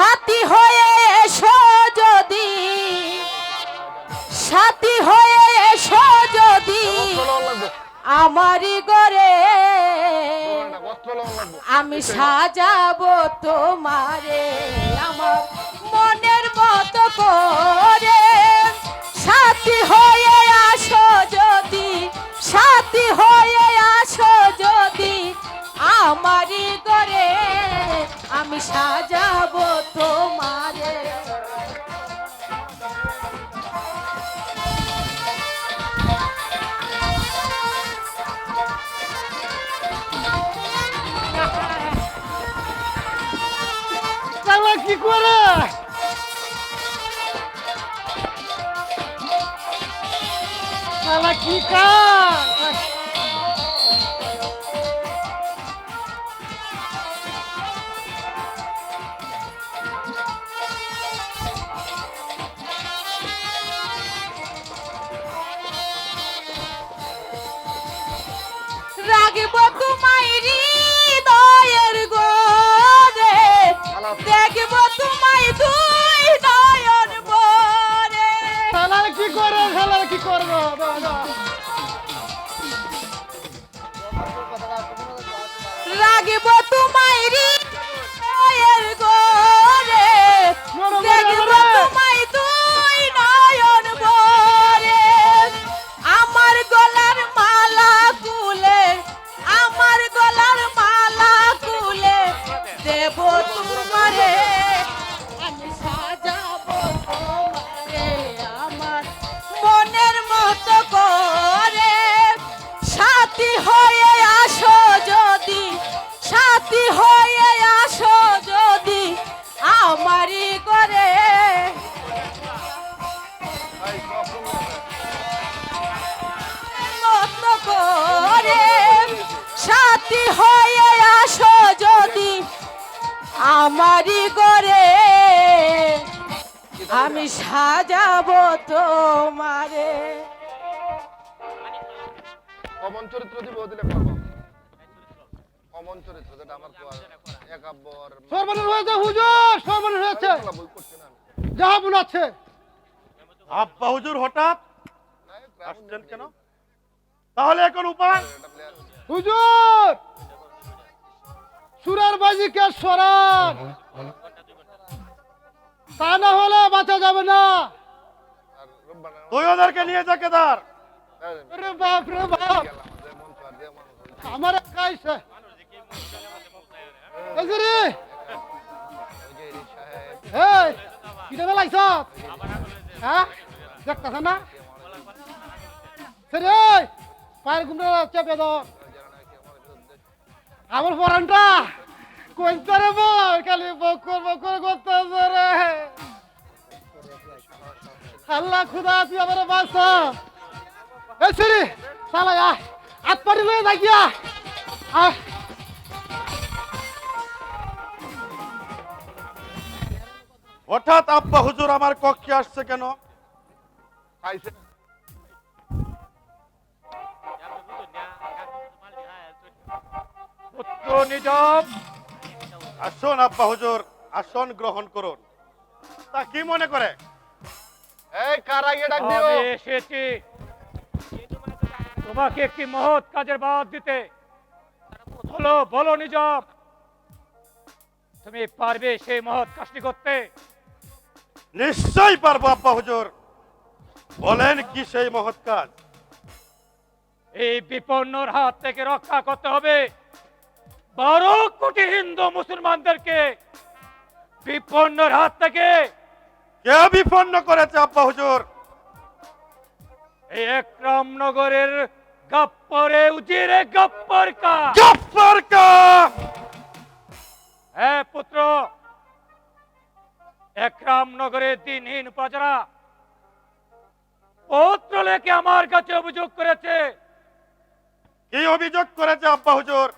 সাথী হয়ে এসো যদি। সাথী হয়ে এসো যদি। আমারই গরে আমি সাজাবো তোমারে। আমার মনের মতো করে। সাথী হয়ে আসো যদি। সাথী হয়ে আসো যদি। আমারই গরে আমি সাজাবো তোমারে। কি করে? চালা কি কি করব চালা কি করব? সাথী হয়ে আসো যদি আমারই করে আমি সাজাবো তোমারে। অমন চরিত্র দিব দিলে পারব অমন চরিত্র যেটা আমার একাব্বর সর্বনাশ হয়েছে হুজুর! সর্বনাশ হয়েছে। যাহা আছে। আব্বা হুজুর হঠাৎ? আসছেন কেন? তাহলে এখন উপায়। হুজুর! সুরার বাজি কে সরান? তা না হলে বাঁচা যাবে না। তুই ওদেরকে নিয়ে যা কেদার। রে বাপ রে বাপ! গেলাম যে তো আর দিয়ে মানুষ হইছে। আমার কাইছে এই কিটা বেলাইছ হ্যাঁ দেখতেছ না সরে পায়ের গুমটা চেপে দাও আমার পরানটা কইতে রে বল, খালি বকর বকর করতেছে রে। আল্লাহ খুদা, তুই আমার বাঁচা এই সরি সালা আ হাত পাড়ি লয়ে থাকিয়া আহ। হঠাৎ আব্বা হুজুর আমার কক্ষে আসছে কেন? খাইছে। নিজব আসুন আব্বা হুজুর আসন গ্রহণ করুন। তা কি মনে করে? এই কার ডাক দিও? আমি এসেছি। তোমাকে একটি মহৎ কাজের বাদ দিতে। বলো বলো তুমি পারবে সেই মহৎ কাজটি করতে? নিশ্চয়ই পারব আব্বা হুজুর। বলেন কি সেই মহৎ কাজ? এই বিপন্নর হাত থেকে রক্ষা করতে হবে। বারো কোটি হিন্দু মুসলমানদেরকে বিপন্নর হাত থেকে কে বিপন্ন করেছে আব্বা হুজুর? এই একরাম নগরের গপ্পরে উজিরে গপ্পর কা গফফার কা হ্যাঁ পুত্র একরাম নগরের দিনহীন প্রজারা পত্র লেখে আমার কাছে অভিযোগ করেছে। কি অভিযোগ করেছে আব্বা হুজুর?